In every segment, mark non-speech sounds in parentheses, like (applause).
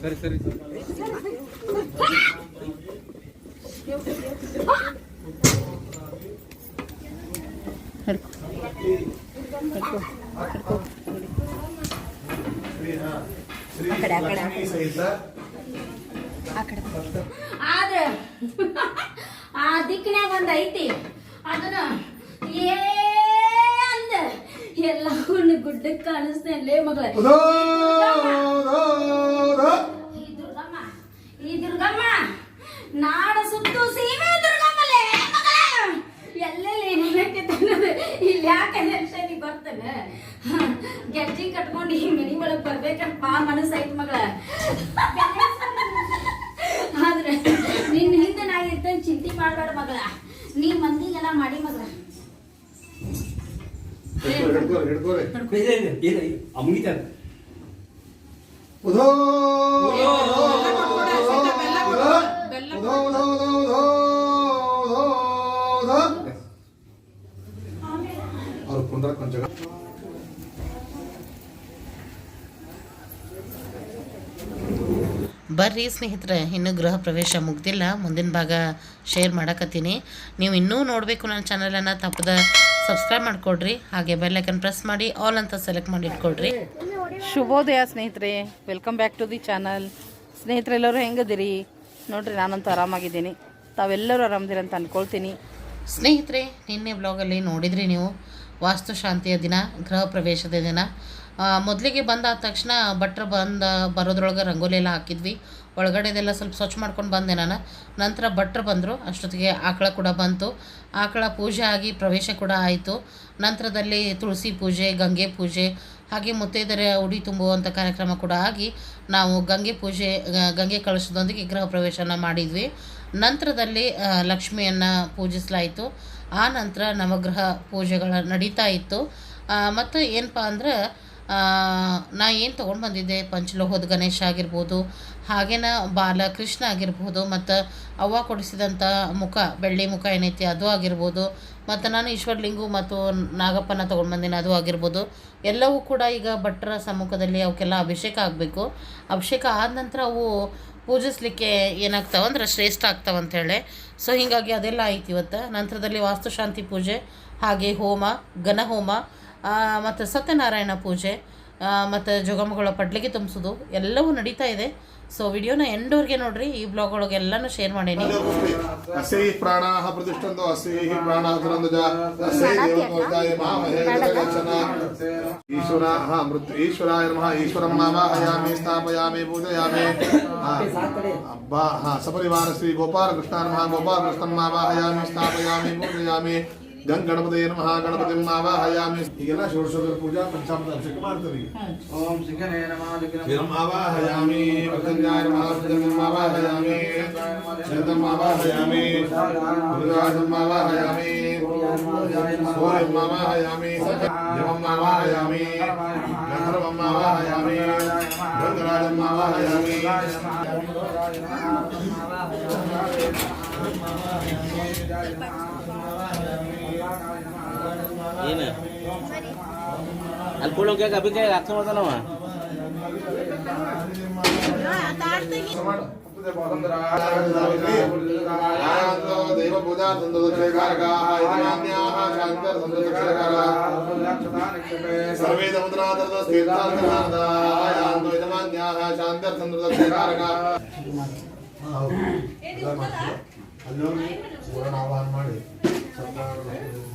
ಸರಿ ಸರಿ. ಹಿಡ್ಕೊ ಹಿಡ್ಕೊ ಹಿಡ್ಕೊ ಆ ಕಡೆ ಆ ಕಡೆ. ಆ ಕಡೆ. (laughs) ಆ ಕಡೆ. ಆದ್ರ ಆ ದಿಕ್ಕಿನಾಗ ಒಂದ್ ಐತಿ. ಅದನ್ನ ಏ ಅಂದ ಎಲ್ಲ ಗುಡ್ಡಕ್ಕೆ ಕಾಣಿಸ್ತೇನೆ ಮಗಳ. ಈ ದುರ್ಗಮ್ಮ ಈ ದುರ್ಗಮ್ಮ ನಾಡ ಸುತ್ತು ಸೀಮೆ ದುರ್ಗಮ್ಮಲೇ ಮಗಳ. ಎಲ್ಲೆಲ್ಲಿ ತಿನ್ನೋದು ಇಲ್ಲಿ ಯಾಕೆ ನೆನ್ಸನಿ ಗೊತ್ತನ? ಗೆಜ್ಜಿ ಕಟ್ಕೊಂಡು ಈ ಮನಿ ಒಳಗ್ ಬರ್ಬೇಕಂತ ಬಾ ಮನಸ್ಸು ಐತ್ ಮಗಳ. ಆದ್ರೆ ನಿನ್ನ ಹಿಂದೆ ನಾ ಇರ್ತೇನೆ ಚಿಂತೆ ಮಾಡಬೇಡ ಮಗಳ. ನೀ ಮಂದಿಗೆಲ್ಲ ಮಾಡಿ ಮಗಳ. ಅವ್ರು ಬರ್ರಿ ಸ್ನೇಹಿತರೆ, ಇನ್ನೂ ಗೃಹ ಪ್ರವೇಶ ಮುಗ್ದಿಲ್ಲ. ಮುಂದಿನ ಭಾಗ ಶೇರ್ ಮಾಡಕತ್ತೀನಿ. ನೀವು ಇನ್ನೂ ನೋಡಬೇಕು ನನ್ನ ಚಾನಲನ್ನು ತಪ್ಪದ ಸಬ್ಸ್ಕ್ರೈಬ್ ಮಾಡಿಕೊಡ್ರಿ ಹಾಗೆ ಬೆಲ್ಲೈಕನ್ ಪ್ರೆಸ್ ಮಾಡಿ ಆಲ್ ಅಂತ ಸೆಲೆಕ್ಟ್ ಮಾಡಿ ಇಟ್ಕೊಡ್ರಿ. ಶುಭೋದಯ ಸ್ನೇಹಿತರೆ welcome back to the channel ಸ್ನೇಹಿತರೆಲ್ಲರೂ ಹೆಂಗದಿರಿ? ನೋಡ್ರಿ ನಾನಂತೂ ಆರಾಮಾಗಿದ್ದೀನಿ. ತಾವೆಲ್ಲರೂ ಆರಾಮದಿರಿ ಅಂತ ಅಂದ್ಕೊಳ್ತೀನಿ ಸ್ನೇಹಿತರೆ ನಿನ್ನೆ ಬ್ಲಾಗಲ್ಲಿ ನೋಡಿದ್ರಿ ನೀವು ವಾಸ್ತುಶಾಂತಿಯ ದಿನ ಗೃಹ ಪ್ರವೇಶದ ದಿನ. ಮೊದಲಿಗೆ ಬಂದಾದ ತಕ್ಷಣ ಭಟ್ರು ಬಂದ, ಬರೋದ್ರೊಳಗೆ ರಂಗೋಲಿ ಎಲ್ಲ ಹಾಕಿದ್ವಿ. ಒಳಗಡೆದೆಲ್ಲ ಸ್ವಲ್ಪ ಸ್ವಚ್ಛ ಮಾಡ್ಕೊಂಡು ಬಂದೆ ನಾನು. ನಂತರ ಭಟ್ರು ಬಂದರು. ಅಷ್ಟೊತ್ತಿಗೆ ಆಕಳ ಕೂಡ ಬಂತು. ಆಕಳ ಪೂಜೆ ಆಗಿ ಪ್ರವೇಶ ಕೂಡ ಆಯಿತು. ನಂತರದಲ್ಲಿ ತುಳಸಿ ಪೂಜೆ, ಗಂಗೆ ಪೂಜೆ, ಹಾಗೆ ಮುತ್ತೈದರ ಉಡಿ ತುಂಬುವಂಥ ಕಾರ್ಯಕ್ರಮ ಕೂಡ ಆಗಿ ನಾವು ಗಂಗೆ ಪೂಜೆ ಗಂಗೆ ಕಳಶದೊಂದಿಗೆ ಗೃಹ ಪ್ರವೇಶನ ಮಾಡಿದ್ವಿ. ನಂತರದಲ್ಲಿ ಲಕ್ಷ್ಮಿಯನ್ನು ಪೂಜಿಸಲಾಯಿತು. ಆ ನಂತರ ನವಗ್ರಹ ಪೂಜೆಗಳ ನಡೀತಾ ಇತ್ತು. ಮತ್ತು ಏನಪ್ಪ ಅಂದ್ರೆ ನಾ ಏನು ತೊಗೊಂಡು ಬಂದಿದ್ದೆ? ಪಂಚಲೋಹದ ಗಣೇಶ ಆಗಿರ್ಬೋದು, ಹಾಗೇನ ಬಾಲಕೃಷ್ಣ ಆಗಿರ್ಬೋದು, ಮತ್ತು ಅವ್ವ ಕೊಡಿಸಿದಂಥ ಮುಖ, ಬೆಳ್ಳಿ ಮುಖ ಏನೈತಿ ಅದು ಆಗಿರ್ಬೋದು, ಮತ್ತು ನಾನು ಈಶ್ವರ್ಲಿಂಗು ಮತ್ತು ನಾಗಪ್ಪನ ತೊಗೊಂಡು ಬಂದಿನಿ ಅದು ಆಗಿರ್ಬೋದು, ಎಲ್ಲವೂ ಕೂಡ ಈಗ ಭಟ್ರ ಸಮ್ಮುಖದಲ್ಲಿ ಅವಕ್ಕೆಲ್ಲ ಅಭಿಷೇಕ ಆಗಬೇಕು. ಅಭಿಷೇಕ ಆದ ನಂತರ ಅವು ಪೂಜಿಸ್ಲಿಕ್ಕೆ ಏನಾಗ್ತಾವೆ ಅಂದ್ರೆ ಶ್ರೇಷ್ಠ ಆಗ್ತಾವೆ ಅಂಥೇಳಿ ಸೊ ಹೀಗಾಗಿ ಅದೆಲ್ಲ ಆಯ್ತು ಇವತ್ತು. ನಂತರದಲ್ಲಿ ವಾಸ್ತುಶಾಂತಿ ಪೂಜೆ, ಹಾಗೆ ಹೋಮ ಘನ ಹೋಮ ಮತ್ತು ಸತ್ಯನಾರಾಯಣ ಪೂಜೆ ಮತ್ತು ಜೋಗಮ್ಮಗಳ ಪಡ್ಲಿಗೆ ತುಂಬಿಸೋದು ಎಲ್ಲವೂ ನಡೀತಾ ಇದೆ. ಸೊ ವಿಡಿಯೋನ ಎಂಡೋರ್ಗೆ ನೋಡ್ರಿ ಈ ಬ್ಲಾಗ್ ಒಳಗೆ ಎಲ್ಲನೂ ಶೇರ್ ಮಾಡೀನಿ. ಅಸ್ಯೈ ಪ್ರಾಣಾಹ ಪ್ರತಿಷ್ಠಂತು ಅಸ್ಯೈ ಪ್ರಾಣಾಹ ದುರಂದಜ ಅಸ್ಯೈ ದೇವತ್ವರ್ಗಾಯ ಮಾಮಹೇ ಗಗನಗಚ್ಚನ ಈಶ್ವರ ಹಾ ಮೃತ್ಯು ಈಶ್ವರಾಯ ನಮಃ ಈಶ್ವರಂ ನಾಮಾಹಯಾಮಿ ಸ್ಥಾಪಯಾಮಿ ಪೂಜಯಾಮಿ. ಹಾ, ಅಬ್ಬಾ ಹಾ ಸಪರಿವಾರ ಶ್ರೀ ಗೋಪಾಲ ಕೃಷ್ಣ ನಮಃ ಗೋಪಾಲ ಕೃಷ್ಣಂ ನಾಮಾಹಯಾಮಿ ಸ್ಥಾಪಯಾಮಿ ಪೂಜಯಾಮಿ. ಗಂ ಗಣಪತಿ ನಮಃ ಗಣಪತಿ ನಾವಾಹಯಾಮಿ ಈಗೆಲ್ಲ ಷೋಡಶೋತ್ತರ ಪೂಜಾ ಪಂಚಾಮೃತ ಅಭಿಷೇಕ ಮಾಡ್ತೀವಿ ಓಂ ಸಿಂಗನೇ ನಮಃ ಕ್ಷೀರಂ ಆವಾಹಯಾಮಿ ವೃದ್ಧಂಜಾಯ ನಮಃ ವೃದ್ಧಂ ಆವಾಹಯಾಮಿ ಶರದಂ ಆವಾಹಯಾಮಿ ದುರ್ಗಾಜಂ ಆವಾಹಯಾಮಿ ಸೂರ್ಯಂ ಆವಾಹಯಾಮಿ ಯಮಂ ಆವಾಹಯಾಮಿ ಗಂಧರ್ವಂ ಆವಾಹಯಾಮಿ ಭೃಂಗರಾಜಂ ಆವಾಹಯಾಮಿ ಏನು ಅಲ್ಲಿ ಕೊಡೋಕೆ ಅಭಿ ಕೈ ಅರ್ಥ ಮಾಡ್ತಾನವ ಆನಂದೋ ದೇವ ಪೂಜಾ ಸಂತೋಷಕಾರಕಾಃ ಯಜಮಾನ್ಯಾಃ ಶಾಂತರ ಸಂತೋಷಕಾರಕಾಃ ಸರ್ವೇ ಸಮುದ್ರಾದರದ ತೀರ್ಥಾಂತರಾನಂದಾಯಾಂತೋ ಯಜಮಾನ್ಯಾಃ ಶಾಂತರ ಸಂತೋಷಕಾರಕಾಃ ಅಲ್ಲೋಗಿ ಪೂರ್ಣ ಆವಾಹನ ಮಾಡಿ ಆವಾಹನ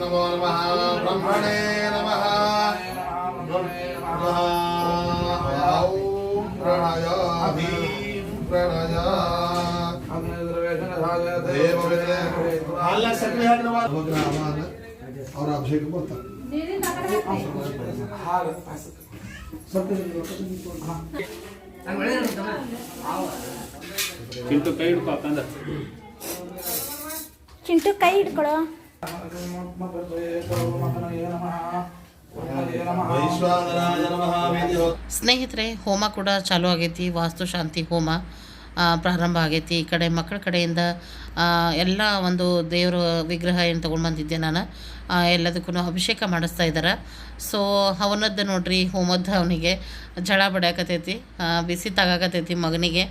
नमो नमः ब्रह्मणे नमः प्रणयाभि प्रणया देव विद्या ಅವರ ಅಭಿಷೇಕ ಬರ್ತಾರೆ ಚಿಂಟು ಕೈ ಹಿಡ್ಕೊ ಅಕ್ಕಂದ ಚಿಂಟು ಕೈ ಹಿಡ್ಕೊಳೋ. ಸ್ನೇಹಿತರೆ ಹೋಮ ಕೂಡ ಚಾಲೂ ಆಗೈತಿ ವಾಸ್ತು ಶಾಂತಿ ಹೋಮ. ಪ್ರಾರಂಭ ಆಗೈತಿ. ಈ ಕಡೆ ಮಕ್ಕಳ ಕಡೆಯಿಂದ ಎಲ್ಲ ಒಂದು ದೇವರ ವಿಗ್ರಹ ಏನು ತೊಗೊಂಡು ಬಂದಿದ್ದೆ ನಾನು ಎಲ್ಲದಕ್ಕೂ ಅಭಿಷೇಕ ಮಾಡಿಸ್ತಾ ಇದ್ದಾರೆ ಸೊ ಅವನದ್ದು ನೋಡ್ರಿ, ಹೋಮದ್ದು ಅವನಿಗೆ ಜಳ ಬಡಿಯಾಕತೈತಿ ಬಿಸಿ ತಗಾಕತೈತಿ ಮಗನಿಗೆ,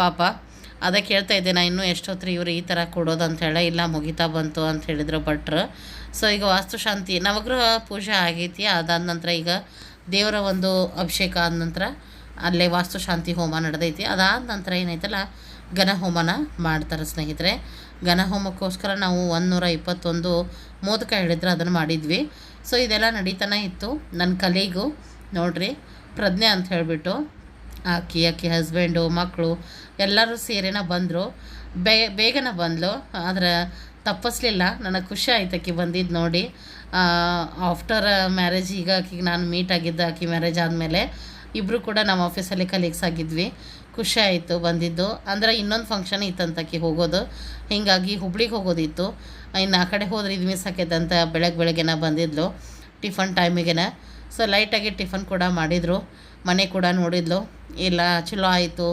ಪಾಪ. ಅದಕ್ಕೆ ಕೇಳ್ತಾ ಇದ್ದೆ ನಾನು ಇನ್ನೂ ಎಷ್ಟೊತ್ತಿರಿ ಇವರು ಈ ಥರ ಕೊಡೋದು ಹೇಳಿ, ಇಲ್ಲ ಮುಗಿತಾ ಬಂತು ಅಂತ ಹೇಳಿದ್ರು ಭಟ್ರು. ಸೊ ಈಗ ವಾಸ್ತುಶಾಂತಿ, ನವಗ್ರಹ ಪೂಜೆ ಆಗೈತಿ, ಅದಾದ ನಂತರ ಈಗ ದೇವರ ಒಂದು ಅಭಿಷೇಕ ಆದ ನಂತರ ಅಲ್ಲೇ ವಾಸ್ತುಶಾಂತಿ ಹೋಮ ನಡೆದೈತಿ. ಅದಾದ ನಂತರ ಏನೈತಲ್ಲ ಘನಹೋಮನ ಮಾಡ್ತಾರೆ ಸ್ನೇಹಿತರೆ. ಘನಹೋಮಕ್ಕೋಸ್ಕರ ನಾವು ಒಂದುನೂರ ಇಪ್ಪತ್ತೊಂದು ಮೋದಕ ಹೇಳಿದ್ರೆ ಅದನ್ನು ಮಾಡಿದ್ವಿ. ಸೊ ಇದೆಲ್ಲ ನಡೀತಾನೆ ಇತ್ತು. ನನ್ನ ಕಲೀಗು, ನೋಡ್ರಿ, ಪ್ರಜ್ಞೆ ಅಂತ ಹೇಳಿಬಿಟ್ಟು ಆಕಿ ಆಕಿ ಹಸ್ಬೆಂಡು ಮಕ್ಕಳು ಎಲ್ಲರೂ ಸೇರಿನ ಬಂದರು. ಬೇ, ಬೇಗನೆ ಬಂದಳು ಆದ್ರೆ ತಪ್ಪಿಸ್ಲಿಲ್ಲ. ನನಗೆ ಖುಷಿ ಆಯ್ತು ಆಕಿ ಬಂದಿದ್ದು ನೋಡಿ. ಆಫ್ಟರ್ ಮ್ಯಾರೇಜ್ ಈಗ ಆಕಿಗೆ ನಾನು ಮೀಟ್ ಆಗಿದ್ದೆ ಆಕಿ ಮ್ಯಾರೇಜ್ ಆದಮೇಲೆ. ಇಬ್ಬರು ಕೂಡ ನಮ್ಮ ಆಫೀಸಲ್ಲಿ ಕಲೀಗ್ಸ್ ಆಗಿದ್ವಿ. ಖುಷಿ ಆಯಿತು ಬಂದಿದ್ದು. ಅಂದ್ರೆ ಇನ್ನೊಂದು ಫಂಕ್ಷನ್ ಇತ್ತಂತಕ್ಕೆ ಆಕಿ ಹೋಗೋದು. ಹೀಗಾಗಿ ಹುಬ್ಳಿಗೆ ಹೋಗೋದಿತ್ತು. ಇನ್ನು ಆ ಕಡೆ ಹೋದ್ರೆ ಇದು ಮಿಸ್ ಆಕೈತೆ ಅಂತ ಬೆಳಗ್ಗೆ ಬೆಳಗ್ಗೆನ ಬಂದಿದ್ಲು. ಟಿಫನ್ ಟೈಮಿಗೆನ ಸೊ ಲೈಟಾಗಿ ಟಿಫನ್ ಕೂಡ ಮಾಡಿದರು. ಮನೆ ಕೂಡ ನೋಡಿದ್ಲು. ಇಲ್ಲ, ಚಲೋ ಆಯಿತು.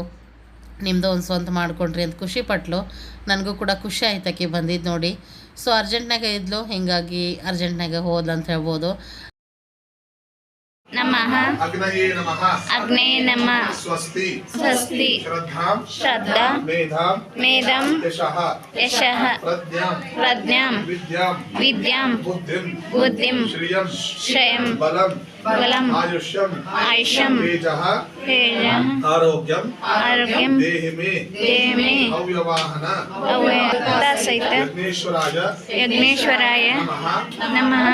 ನಿಮ್ಮದು ಒಂದು ಸ್ವಂತ ಮಾಡ್ಕೊಂಡ್ರಿ ಅಂತ ಖುಷಿ ಪಟ್ಲು. ನನಗೂ ಕೂಡ ಖುಷಿ ಆಯ್ತಕ್ಕೆ ಬಂದಿದ್ದು ನೋಡಿ. ಸೊ ಅರ್ಜೆಂಟ್ನಾಗ ಇದ್ಲು. ಹೀಗಾಗಿ ಅರ್ಜೆಂಟ್ನಾಗ ಹೋದ್ಲು ಅಂತ ಹೇಳ್ಬೋದು. नमः। अग्नये नमः। अग्नये नमः। स्वस्ति। स्वस्ति। श्रद्धां श्रद्धा। मेधां मेधं यशः। यशः। प्रज्ञां प्रज्ञां विद्यां विद्यां बुद्धिं बुद्धिं श्रियं श्रेयं बलम आयुष्यम आरोग्यम आरोग्यम देह में देह सहित यज्ञेश्वराय यज्ञेश्वराय नमः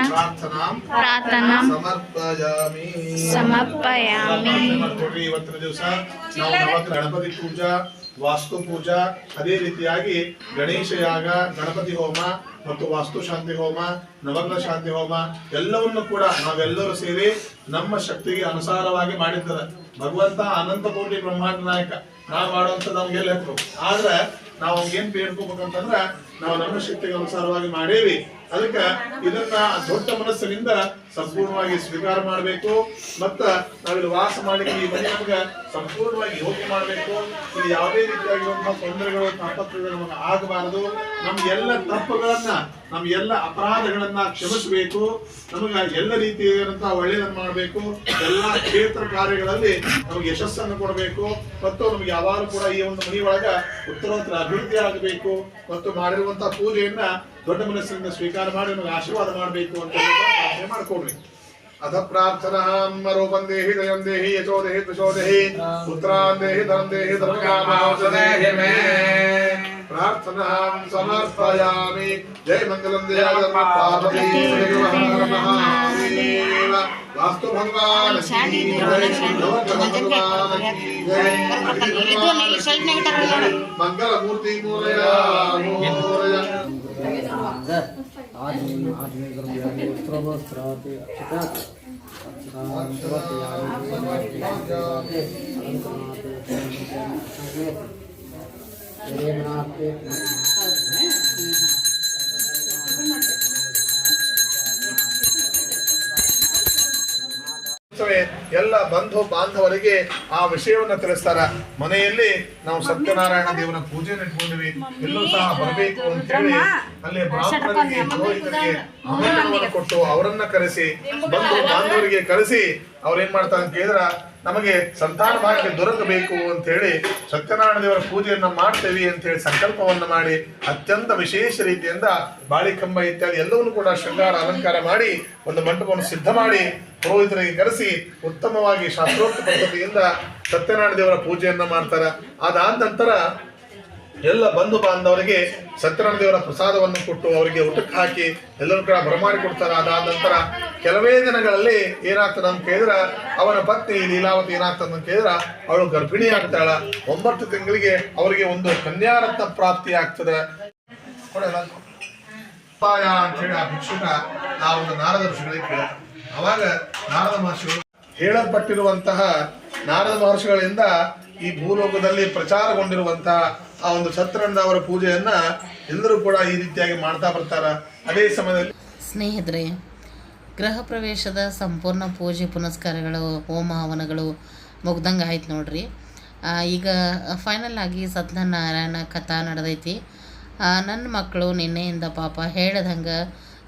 प्रार्थना समर्पयामि। समर्पयामि। गणपति पूजा ವಾಸ್ತು ಪೂಜಾ ಅದೇ ರೀತಿಯಾಗಿ ಗಣೇಶ ಯಾಗ, ಗಣಪತಿ ಹೋಮ ಮತ್ತು ವಾಸ್ತು ಶಾಂತಿ ಹೋಮ, ನವಗ್ರಹ ಶಾಂತಿ ಹೋಮ, ಎಲ್ಲವನ್ನು ಕೂಡ ನಾವೆಲ್ಲರೂ ಸೇರಿ ನಮ್ಮ ಶಕ್ತಿಗೆ ಅನುಸಾರವಾಗಿ ಮಾಡಿದ್ದಾರೆ ಭಗವಂತ ಅನಂತ ಕೋಟಿ ಬ್ರಹ್ಮಾಂಡ ನಾಯಕ. ನಾವು ಮಾಡುವಂತ ನಮ್ಗೆಲ್ಲ ಹೆಸರು ಆದ್ರೆ ನಾವು ಏನ್ ಬೇಡ್ಕೋಬೇಕಂತಂದ್ರ ನಾವು ನಮ್ಮ ಶಕ್ತಿಗೆ ಅನುಸಾರವಾಗಿ ಮಾಡೇವಿ. ಅದಕ್ಕೆ ಇದನ್ನ ದೊಡ್ಡ ಮನಸ್ಸಿನಿಂದ ಸಂಪೂರ್ಣವಾಗಿ ಸ್ವೀಕಾರ ಮಾಡಬೇಕು. ಮತ್ತ ನಾವಿಲ್ಲಿ ವಾಸ ಮಾಡಲಿಕ್ಕೆ ಈ ಮನೆ ನಮ್ಗೆ ಸಂಪೂರ್ಣವಾಗಿ ಯೋಗ್ಯ ಮಾಡಬೇಕು. ಇಲ್ಲಿ ಯಾವುದೇ ರೀತಿಯಾಗಿರುವಂತಹ ತೊಂದರೆಗಳು ತಾಪತ್ರಗಳು ನಮಗೆ ಆಗಬಾರದು. ನಮ್ಮ ಎಲ್ಲ ತಪ್ಪುಗಳನ್ನ ನಮ್ಮ ಎಲ್ಲ ಅಪರಾಧಗಳನ್ನ ಕ್ಷಮಿಸಬೇಕು. ನಮಗೆ ಎಲ್ಲ ರೀತಿಯಾದಂತಹ ಒಳ್ಳೆಯದನ್ನು ಮಾಡಬೇಕು. ಎಲ್ಲಾ ಕ್ಷೇತ್ರ ಕಾರ್ಯಗಳಲ್ಲಿ ನಮಗೆ ಯಶಸ್ಸನ್ನು ಕೊಡಬೇಕು. ಮತ್ತು ನಮ್ಗೆ ಯಾವಾಗಲೂ ಕೂಡ ಈ ಒಂದು ಮನೆಯೊಳಗ ಉತ್ತರೋತ್ತರ ಅಭಿವೃದ್ಧಿ ಆಗಬೇಕು ಮತ್ತು ಮಾಡಿರುವಂತಹ ಪೂಜೆಯನ್ನ ದೊಡ್ಡ ಮನಸ್ಸಿನಿಂದ ಸ್ವೀಕಾರ ಮಾಡಿ, ನಮಗೆ ಆಶೀರ್ವಾದ ಮಾಡಬೇಕು ಅಂತ ಮಾಡ್ಕೊಡ್ರಿ ಅಥ ಪ್ರಾರ್ಥನಾಂ ಮರೋ ಬಂದೇಹಿ ದಯಂ ದೇಹಿ ಯಶೋ ದೇಹಿ ತ್ರಿಶೋ ದೇಹಿ, ಪುತ್ರಾನ್ ದೇಹಿ ಧನಂ ದೇಹಿ ಮೇ. प्रार्थनां समर्पयामि। जय मङ्गलं दयालपार्वतीदेव वास्तु भगवान् मङ्गलमूर्ति मूलया मूलय वस्त्रवस्त्राति अक्षता अक्षता ಎಲ್ಲ ಬಂಧು ಬಾಂಧವರಿಗೆ ಆ ವಿಷಯವನ್ನ ತಿಳಿಸ್ತಾರ. ಮನೆಯಲ್ಲಿ ನಾವು ಸತ್ಯನಾರಾಯಣ ದೇವನ ಪೂಜೆ ಇಟ್ಕೊಂಡಿವಿ ಎಲ್ಲೂ ಸಹ ಬರಬೇಕು ಅಂತ ಹೇಳಿ ಅಲ್ಲಿ ಬ್ರಾಹ್ಮಣರಿಗೆ ಪುರೋಹಿತರಿಗೆ ಆಮಂತ್ರಣವನ್ನು ಕೊಟ್ಟು ಅವರನ್ನ ಕರೆಸಿ ಬಂಧು ಬಾಂಧವರಿಗೆ ಕರೆಸಿ ಅವ್ರೇನ್ ಮಾಡ್ತಾರೆ ಅಂತ ಕೇಳಿದ್ರ ನಮಗೆ ಸಂತಾನ ಭಾಗ್ಯ ದೊರಕಬೇಕು ಅಂತ ಹೇಳಿ ಸತ್ಯನಾರಾಯಣ ದೇವರ ಪೂಜೆಯನ್ನು ಮಾಡ್ತೇವೆ ಅಂತ ಹೇಳಿ ಸಂಕಲ್ಪವನ್ನು ಮಾಡಿ ಅತ್ಯಂತ ವಿಶೇಷ ರೀತಿಯಿಂದ ಬಾಳಿಕಂಬ ಇತ್ಯಾದಿ ಎಲ್ಲವನ್ನೂ ಕೂಡ ಶೃಂಗಾರ ಅಲಂಕಾರ ಮಾಡಿ ಒಂದು ಮಂಟಪವನ್ನು ಸಿದ್ಧ ಮಾಡಿ ಪುರೋಹಿತರಿಗೆ ಕರೆಸಿ ಉತ್ತಮವಾಗಿ ಶಾಸ್ತ್ರೋಕ್ತ ಪದ್ಧತಿಯಿಂದ ಸತ್ಯನಾರಾಯಣ ದೇವರ ಪೂಜೆಯನ್ನು ಮಾಡ್ತಾರೆ. ಅದಾದ ನಂತರ ಎಲ್ಲ ಬಂಧು ಬಾಂಧವರಿಗೆ ಸತ್ಯನಾರಾಯಣ ದೇವರ ಪ್ರಸಾದವನ್ನು ಕೊಟ್ಟು ಅವರಿಗೆ ಊಟಕ್ಕೆ ಹಾಕಿ ಎಲ್ಲರೂ ಕೂಡ ಬರಮಾಡಿ ಕೊಡ್ತಾರೆ. ಅದಾದ ನಂತರ ಕೆಲವೇ ದಿನಗಳಲ್ಲಿ ಏನಾಗ್ತದೆ ಅಂತ ಕೇಳಿದ್ರೆ ಅವನ ಪತ್ನಿ ಲೀಲಾವತಿ ಏನಾಗ್ತದೆ ಅಂತ ಕೇಳಿದ್ರೆ ಅವಳು ಗರ್ಭಿಣಿ ಆಗ್ತಾಳ. ಒಂಬತ್ತು ತಿಂಗಳಿಗೆ ಅವರಿಗೆ ಒಂದು ಕನ್ಯಾರತ್ನ ಪ್ರಾಪ್ತಿ ಆಗ್ತದೆ. ಕೊಡಲ್ಲ? ಉಪಾಯ ಅಂತ ಹೇಳಿ ಆ ಭಿಕ್ಷುಕ ಆ ಒಂದು ನಾರದ ಋಷಿಗಳಿಗೆ ಕೇಳ ಅವಾಗ ನಾರದ ಮಹರ್ಷಿಗಳು ಹೇಳಲ್ಪಟ್ಟಿರುವಂತಹ ನಾರದ ಮಹರ್ಷಿಗಳಿಂದ ಈ ಭೂಲೋಕದಲ್ಲಿ ಪ್ರಚಾರಗೊಂಡಿರುವಂತಹ ಆ ಒಂದು ಸತ್ಯನಂದ ಅವರ ಪೂಜೆಯನ್ನ ಎಲ್ಲರೂ ಕೂಡ ಈ ರೀತಿಯಾಗಿ ಮಾಡ್ತಾ ಬರ್ತಾರ. ಅದೇ ಸಮಯದಲ್ಲಿ ಸ್ನೇಹಿತರೆ, ಗೃಹ ಪ್ರವೇಶದ ಸಂಪೂರ್ಣ ಪೂಜೆ ಪುನಸ್ಕಾರಗಳು, ಹೋಮ ಹವನಗಳು ಮುಗ್ದಂಗೆ ಆಯ್ತು ನೋಡ್ರಿ. ಈಗ ಫೈನಲ್ ಆಗಿ ಸತ್ಯನಾರಾಯಣ ಕಥಾ ನಡೆದೈತಿ. ನನ್ನ ಮಕ್ಕಳು ನಿನ್ನೆಯಿಂದ ಪಾಪ ಹೇಳ್ದಂಗೆ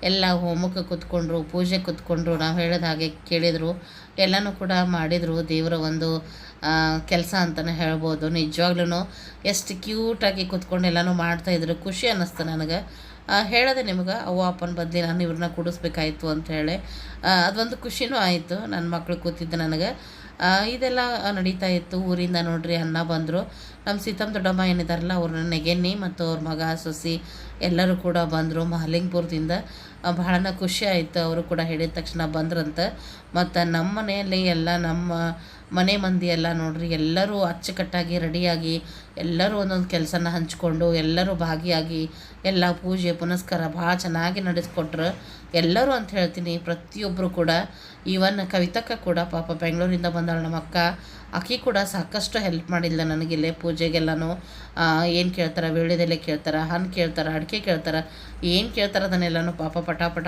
ಎಲ್ಲ ಹೋಮಕ್ಕೆ ಕೂತ್ಕೊಂಡ್ರು, ಪೂಜೆ ಕೂತ್ಕೊಂಡ್ರು. ನಾವು ಹೇಳಿದ ಹಾಗೆ ಕೇಳಿದರು. ಎಲ್ಲನೂ ಕೂಡ ಮಾಡಿದರು. ದೇವರ ಒಂದು ಕೆಲಸ ಅಂತಲೇ ಹೇಳ್ಬೋದು. ನಿಜವಾಗ್ಲೂ ಎಷ್ಟು ಕ್ಯೂಟಾಗಿ ಕೂತ್ಕೊಂಡು ಎಲ್ಲನೂ ಮಾಡ್ತಾಯಿದ್ರು ಖುಷಿ ಅನ್ನಿಸ್ತು ನನಗೆ. ಹೇಳದೆ ನಿಮ್ಗೆ, ಅವ್ವ, ಅಪ್ಪನ ಬದಲಿ ನಾನು ಇವ್ರನ್ನ ಕೂಡಿಸ್ಬೇಕಾಯ್ತು ಅಂತ ಹೇಳಿ. ಅದೊಂದು ಖುಷಿನೂ ಆಯಿತು ನನ್ನ ಮಕ್ಕಳು ಕೂತಿದ್ದು ನನಗೆ. ಇದೆಲ್ಲ ನಡೀತಾ ಇತ್ತು. ಊರಿಂದ ನೋಡ್ರಿ ಅನ್ನ ಬಂದರು. ನಮ್ಮ ಸೀತಮ್ಮ ದೊಡ್ಡಮ್ಮ ಏನಿದಾರಲ್ಲ, ಅವ್ರನ್ನ ನೆಗೆನ್ನಿ ಮತ್ತು ಅವ್ರ ಮಗ ಸೊಸಿ ಎಲ್ಲರೂ ಕೂಡ ಬಂದರು ಮಹಲಿಂಗ್ಪುರದಿಂದ. ಬಹಳ ಖುಷಿ ಆಯಿತು. ಅವರು ಕೂಡ ಹೇಳಿದ ತಕ್ಷಣ ಬಂದ್ರಂತ. ಮತ್ತು ನಮ್ಮ ಮನೆಯಲ್ಲಿ ಎಲ್ಲ ನಮ್ಮ ಮನೆ ಮಂದಿ ಎಲ್ಲ ನೋಡ್ರಿ, ಎಲ್ಲರೂ ಅಚ್ಚುಕಟ್ಟಾಗಿ ರೆಡಿಯಾಗಿ, ಎಲ್ಲರೂ ಒಂದೊಂದು ಕೆಲಸನ ಹಂಚ್ಕೊಂಡು, ಎಲ್ಲರೂ ಭಾಗಿಯಾಗಿ, ಎಲ್ಲ ಪೂಜೆ, ಪುನಸ್ಕಾರ ಭಾಳ ಚೆನ್ನಾಗಿ ನಡೆಸ್ಕೊಟ್ರು. ಎಲ್ಲರೂ ಅಂತ ಹೇಳ್ತೀನಿ ಪ್ರತಿಯೊಬ್ಬರು ಕೂಡ, ಈವನ್ ಕವಿತಕ್ಕ ಕೂಡ ಪಾಪ ಬೆಂಗಳೂರಿಂದ ಬಂದಾಳೆ ನಮ್ಮ ಅಕ್ಕ ಆಕಿ ಕೂಡ ಸಾಕಷ್ಟು ಹೆಲ್ಪ್ ಮಾಡಿಲ್ಲ ನನಗಿಲ್ಲೇ ಪೂಜೆಗೆಲ್ಲನೂ. ಏನು ಕೇಳ್ತಾರೆ, ವೀಳ್ಯದೆಲೆ ಕೇಳ್ತಾರೆ, ಹಣ್ಣು ಕೇಳ್ತಾರೆ, ಅಡಿಕೆ ಕೇಳ್ತಾರೆ, ಏನು ಕೇಳ್ತಾರೆ ಅದನ್ನೆಲ್ಲನೂ ಪಾಪ ಪಟಾಪಟ ಪಟ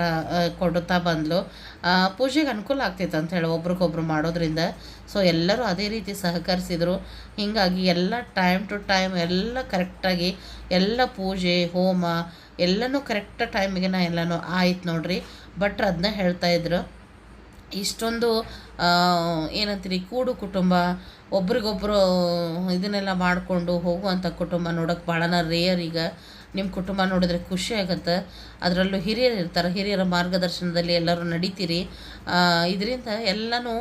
ಕೊಡುತ್ತಾ ಬಂದಲು. ಪೂಜೆಗೆ ಅನುಕೂಲ ಆಗ್ತೈತೆ ಅಂತ ಹೇಳಿ ಒಬ್ರಿಗೊಬ್ರು ಮಾಡೋದ್ರಿಂದ. ಸೊ ಎಲ್ಲರೂ ಅದೇ ರೀತಿ ಸಹಕರಿಸಿದರು. ಹೀಗಾಗಿ ಎಲ್ಲ ಟೈಮ್ ಟು ಟೈಮ್ ಎಲ್ಲ ಕರೆಕ್ಟಾಗಿ ಎಲ್ಲ ಪೂಜೆ, ಹೋಮ ಎಲ್ಲನೂ ಕರೆಕ್ಟ್ ಟೈಮಿಗೆ ನಾ ಎಲ್ಲನೂ ಆಯ್ತು ನೋಡ್ರಿ. ಬಟ್ ಅದನ್ನ ಹೇಳ್ತಾ ಇದ್ರು. ಇಷ್ಟೊಂದು ಏನಂತೀರಿ, ಕೂಡು ಕುಟುಂಬ ಒಬ್ರಿಗೊಬ್ಬರು ಇದನ್ನೆಲ್ಲ ಮಾಡಿಕೊಂಡು ಹೋಗುವಂಥ ಕುಟುಂಬ ನೋಡೋಕೆ ಭಾಳನ ರೇಯರ್ ಈಗ. ನಿಮ್ಮ ಕುಟುಂಬ ನೋಡಿದ್ರೆ ಖುಷಿ ಆಗುತ್ತೆ. ಅದರಲ್ಲೂ ಹಿರಿಯರು ಇರ್ತಾರೆ. ಹಿರಿಯರ ಮಾರ್ಗದರ್ಶನದಲ್ಲಿ ಎಲ್ಲರೂ ನಡೀತೀರಿ. ಇದರಿಂದ ಎಲ್ಲನೂ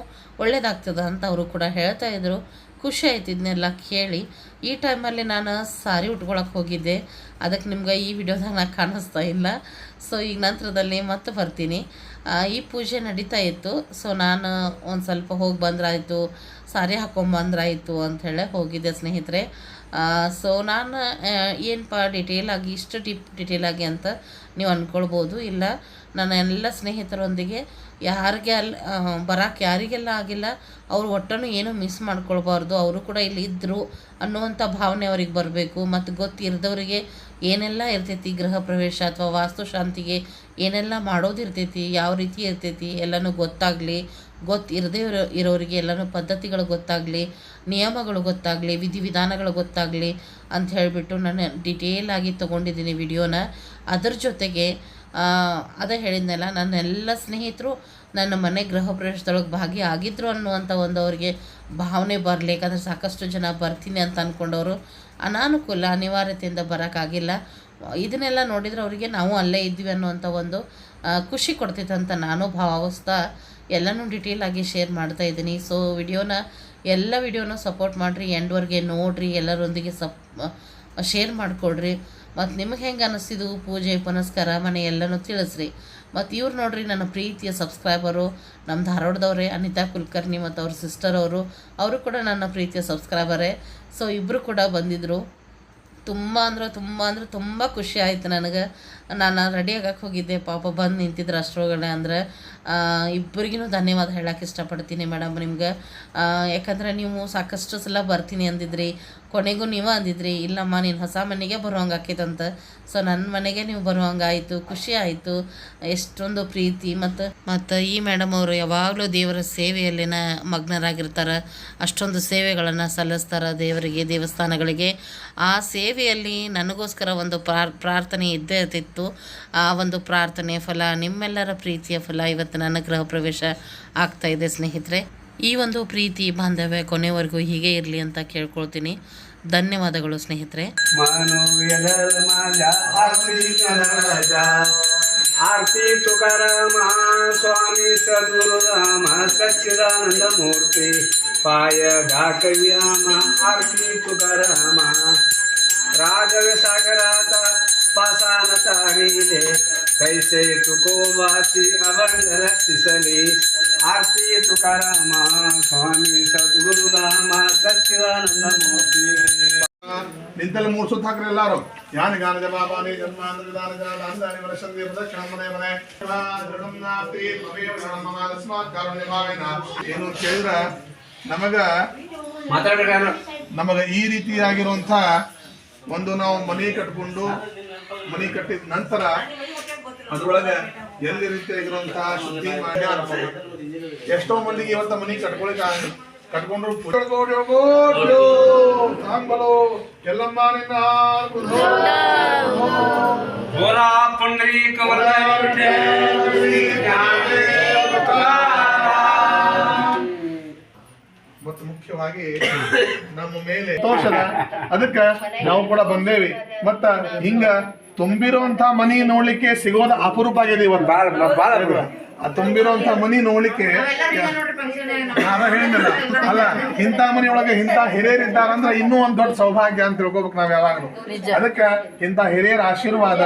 ಒಳ್ಳೇದಾಗ್ತದೆ ಅಂತ ಅವರು ಕೂಡ ಹೇಳ್ತಾ ಇದ್ರು. ಖುಷಿ ಆಯ್ತು ಇದನ್ನೆಲ್ಲ ಕೇಳಿ. ಈ ಟೈಮಲ್ಲಿ ನಾನು ಸಾರಿ ಉಟ್ಕೊಳಕ್ಕೆ ಹೋಗಿದ್ದೆ. ಅದಕ್ಕೆ ನಿಮ್ಗೆ ಈ ವಿಡಿಯೋದಾಗ ನಾನು ಕಾಣಿಸ್ತಾ ಇಲ್ಲ. ಸೊ ಈಗ ನಂತರದಲ್ಲಿ ಮತ್ತೆ ಬರ್ತೀನಿ. ಈ ಪೂಜೆ ನಡೀತಾ ಇತ್ತು. ಸೊ ನಾನು ಒಂದು ಸ್ವಲ್ಪ ಹೋಗಿ ಬಂದ್ರಾಯಿತು. ಸಾರಿ ಹಾಕೊಂಬಂದ್ರಾಯಿತು ಅಂಥೇಳಿ ಹೋಗಿದ್ದೆ ಸ್ನೇಹಿತರೆ. ಸೊ ನಾನು ಏನಪ್ಪ ಆಗಿ, ಇಷ್ಟು ಡಿಪ್ ಡಿಟೇಲಾಗಿ ಅಂತ ನೀವು ಅಂದ್ಕೊಳ್ಬೋದು ಇಲ್ಲ, ನನ್ನ ಎಲ್ಲ ಸ್ನೇಹಿತರೊಂದಿಗೆ ಯಾರಿಗೆ ಅಲ್ಲಿ ಬರೋಕ್ಕೆ ಯಾರಿಗೆಲ್ಲ ಆಗಿಲ್ಲ, ಅವ್ರು ಒಟ್ಟನ್ನು ಏನೂ ಮಿಸ್ ಮಾಡ್ಕೊಳ್ಬಾರ್ದು, ಅವರು ಕೂಡ ಇಲ್ಲಿ ಇದ್ದರು ಅನ್ನುವಂಥ ಭಾವನೆ ಅವ್ರಿಗೆ ಬರಬೇಕು. ಮತ್ತು ಗೊತ್ತಿರದವರಿಗೆ ಏನೆಲ್ಲ ಇರ್ತೈತಿ, ಗೃಹ ಪ್ರವೇಶ ಅಥವಾ ವಾಸ್ತುಶಾಂತಿಗೆ ಏನೆಲ್ಲ ಮಾಡೋದಿರ್ತೈತಿ ಯಾವ ರೀತಿ ಇರ್ತೈತಿ, ಎಲ್ಲನೂ ಗೊತ್ತಾಗಲಿ. ಗೊತ್ತಿರದೇ ಇರೋ, ಇರೋರಿಗೆ ಎಲ್ಲನೂ ಪದ್ಧತಿಗಳು ಗೊತ್ತಾಗಲಿ, ನಿಯಮಗಳು ಗೊತ್ತಾಗಲಿ, ವಿಧಿವಿಧಾನಗಳು ಗೊತ್ತಾಗಲಿ ಅಂತ ಹೇಳಿಬಿಟ್ಟು ನಾನು ಡಿಟೇಲಾಗಿ ತೊಗೊಂಡಿದ್ದೀನಿ ವಿಡಿಯೋನ ಅದರ ಜೊತೆಗೆ ಅದೇ ಹೇಳಿದ್ನಲ್ಲ ನನ್ನ ಎಲ್ಲ ಸ್ನೇಹಿತರು ನನ್ನ ಮನೆ ಗೃಹ ಪ್ರವೇಶದೊಳಗೆ ಭಾಗಿಯಾಗಿದ್ರು ಅನ್ನುವಂಥ ಒಂದು ಅವರಿಗೆ ಭಾವನೆ ಬರಲಿ, ಯಾಕಂದರೆ ಸಾಕಷ್ಟು ಜನ ಬರ್ತೀನಿ ಅಂತ ಅಂದ್ಕೊಂಡವರು ಅನಾನುಕೂಲ, ಅನಿವಾರ್ಯತೆಯಿಂದ ಬರೋಕ್ಕಾಗಿಲ್ಲ. ಇದನ್ನೆಲ್ಲ ನೋಡಿದರೆ ಅವರಿಗೆ ನಾವು ಅಲ್ಲೇ ಇದ್ವಿ ಅನ್ನುವಂಥ ಒಂದು ಖುಷಿ ಕೊಡ್ತಿತ್ತು ಅಂತ ನಾನು ಭಾವಿಸ್ತಾ ಎಲ್ಲನೂ ಆಗಿ ಶೇರ್ ಮಾಡ್ತಾ ಇದ್ದೀನಿ. ಸೊ ವಿಡಿಯೋನ, ಎಲ್ಲ ವಿಡಿಯೋನ ಸಪೋರ್ಟ್ ಮಾಡಿರಿ ಎಂಡ್ವರೆಗೆ ನೋಡಿರಿ, ಎಲ್ಲರೊಂದಿಗೆ ಸಪ್ ಶೇರ್ ಮಾಡಿಕೊಡ್ರಿ. ಮತ್ತು ನಿಮಗೆ ಹೆಂಗೆ ಅನ್ನಿಸ್ತಿದ್ದು ಪೂಜೆ, ಪುನಸ್ಕಾರ ಮನೆ ಎಲ್ಲನೂ ತಿಳಿಸ್ರಿ. ಮತ್ತು ಇವ್ರು ನೋಡ್ರಿ ನನ್ನ ಪ್ರೀತಿಯ ಸಬ್ಸ್ಕ್ರೈಬರು ನಮ್ಮ ಧಾರವಾಡದವರೇ ಅನಿತಾ ಕುಲಕರ್ಣಿ ಮತ್ತು ಅವ್ರ ಸಿಸ್ಟರ್ ಅವರು ಅವರು ಕೂಡ ನನ್ನ ಪ್ರೀತಿಯ ಸಬ್ಸ್ಕ್ರೈಬರೇ. ಸೊ ಇಬ್ಬರು ಕೂಡ ಬಂದಿದ್ದರು ತುಂಬ ಅಂದ್ರೆ ತುಂಬ ಅಂದ್ರೆ ತುಂಬ ಖುಷಿ ಆಯಿತು ನನಗೆ. ನಾನು ರೆಡಿ ಆಗಕ್ಕೆ ಹೋಗಿದ್ದೆ. ಪಾಪ ಬಂದು ನಿಂತಿದ್ರು ಅಷ್ಟರೊಳಗಡೆ ಅಂದ್ರೆ. ಇಬ್ಬರಿಗೂ ಧನ್ಯವಾದ ಹೇಳಕ್ಕೆ ಇಷ್ಟಪಡ್ತೀನಿ ಮೇಡಮ್ ನಿಮ್ಗೆ ಯಾಕಂದ್ರೆ ನೀವು ಸಾಕಷ್ಟು ಸಲ ಬರ್ತೀನಿ ಅಂದಿದ್ರಿ, ಕೊನೆಗೂ ನೀವು ಅಂದಿದ್ರಿ, ಇಲ್ಲಮ್ಮ, ನೀನು ಹೊಸ ಮನೆಗೆ ಬರುವಂಗೆ ಆಕೈತಂತ ಸೊ ನನ್ನ ಮನೆಗೆ ನೀವು ಬರುವಂಗೆ ಆಯಿತು, ಖುಷಿ ಆಯಿತು, ಎಷ್ಟೊಂದು ಪ್ರೀತಿ. ಮತ್ತು ಮತ್ತು ಈ ಮೇಡಮ್ ಅವರು ಯಾವಾಗಲೂ ದೇವರ ಸೇವೆಯಲ್ಲಿನ ಮಗ್ನರಾಗಿರ್ತಾರೆ. ಅಷ್ಟೊಂದು ಸೇವೆಗಳನ್ನು ಸಲ್ಲಿಸ್ತಾರೆ ದೇವರಿಗೆ, ದೇವಸ್ಥಾನಗಳಿಗೆ. ಆ ಸೇವೆಯಲ್ಲಿ ನನಗೋಸ್ಕರ ಒಂದು ಪ್ರಾರ್ಥನೆ ಇದ್ದೇ ಇರ್ತಿತ್ತು. ಆ ಒಂದು ಪ್ರಾರ್ಥನೆ ಫಲ, ನಿಮ್ಮೆಲ್ಲರ ಪ್ರೀತಿಯ ಫಲ ಇವತ್ತು ನನ್ನ ಗೃಹ ಪ್ರವೇಶ ಆಗ್ತಾ ಇದೆ, ಸ್ನೇಹಿತರೆ. ಈ ಒಂದು ಪ್ರೀತಿ ಬಾಂಧವ್ಯ ಕೊನೆವರೆಗೂ ಹೀಗೆ ಇರಲಿ ಅಂತ ಕೇಳ್ಕೊಳ್ತೀನಿ. ಧನ್ಯವಾದಗಳು, ಸ್ನೇಹಿತರೆ. ಆರತಿ ತುಕಾರಾಮ ಸ್ವಾಮಿ ಸದ್ಗುರುರಾಮ, ಸಚ್ಚಿದಾನಂದ ಮೂರ್ತಿ. ಪಾಯ ಗಾಕವ್ಯಾಮ ಆರತಿ ತುಕಾರಾಮ ರಾಘವ ಸಾಗರಾತ ಪಾತಾನ ತಾವಿದೆ ಕೈ ತುಕೋವಾಸಿ ಅವಂಗ ರಕ್ಷಿಸಲಿ. ಆರ್ತಿ ತುಕಾರಾಮ ಸ್ವಾಮಿ ಸದ್ಗುರುರಾಮ ಸಚ್ಚಿದಾನಂದ ಮೂರ್ತಿ. ನಿಂತಲ್ಲಿ ಮೂರು ಸುತ್ತ ಹಾಕ್ರಿ ಎಲ್ಲಾರು. ಯಾನ ಗಾನದ ಬಾಬಾನಿ ಜನ್ಮಾಂದ್ರ ದಾನದ ದಾನದಾನಿ ವರಸಂದಿ ಪ್ರದಕ್ಷಿಣ ಮನೆ ಮನೆ ದೃಢಂನಾಪ್ತಿ ಭವೇವ ನಮಃ ಅಸ್ಮಾತ್ ಕಾರುಣ್ಯ ಏನು ಕೇಳಿದ್ರ? ನಮಗ ಮಾತಾಡ್ರಿ ನಮಗ ಈ ರೀತಿಯಾಗಿರುವಂತಹ ಒಂದು ನಾವು ಮನೆ ಕಟ್ಕೊಂಡು ಮನೆ ಕಟ್ಟಿದ ನಂತರ ಅದ್ರೊಳಗೆ ಎಲ್ಲಿ ರೀತಿಯಾಗಿರುವಂತಹ ಶುದ್ಧಿ ಮಾಡಿ. ಎಷ್ಟೋ ಮಂದಿಗೆ ಇವತ್ತ ಮನೆ ಕಟ್ಕೊಳಿಕ್. ಕಟ್ಕೊಂಡ್ರು ತಾಂಬಲು ಎಲ್ಲಮ್ಮ ನಿನ್ನ ಆರ್ಗುದು. ಮತ್ತು ಮುಖ್ಯವಾಗಿ ನಮ್ಮ ಮೇಲೆ ತೋರ್ಸದ ಅದಕ್ಕ ನಾವು ಕೂಡ ಬಂದೇವಿ. ಮತ್ತ ಹಿಂಗ ತುಂಬಿರುವಂತ ಮನಿ ನೋಡ್ಲಿಕ್ಕೆ ಸಿಗೋದ ಅಪರೂಪ ಆಗಿದೆ ಇವತ್ತು. ತುಂಬಿರುವಂತ ಮನಿ ನೋಡ್ಲಿಕ್ಕೆ ಅದ ಹೇಳಿದ್ನಲ್ಲ. ಅಲ್ಲ ಇಂಥ ಮನಿ ಒಳಗೆ ಇಂಥ ಹಿರಿಯರಿದ್ದಾರಂದ್ರೆ ಇನ್ನೂ ಒಂದ್ ದೊಡ್ಡ ಸೌಭಾಗ್ಯ ಅಂತ ತಿಳ್ಕೊಬೇಕು ನಾವ್ ಯಾವಾಗಲೂ. ಅದಕ್ಕ ಇಂಥ ಹಿರಿಯರ ಆಶೀರ್ವಾದ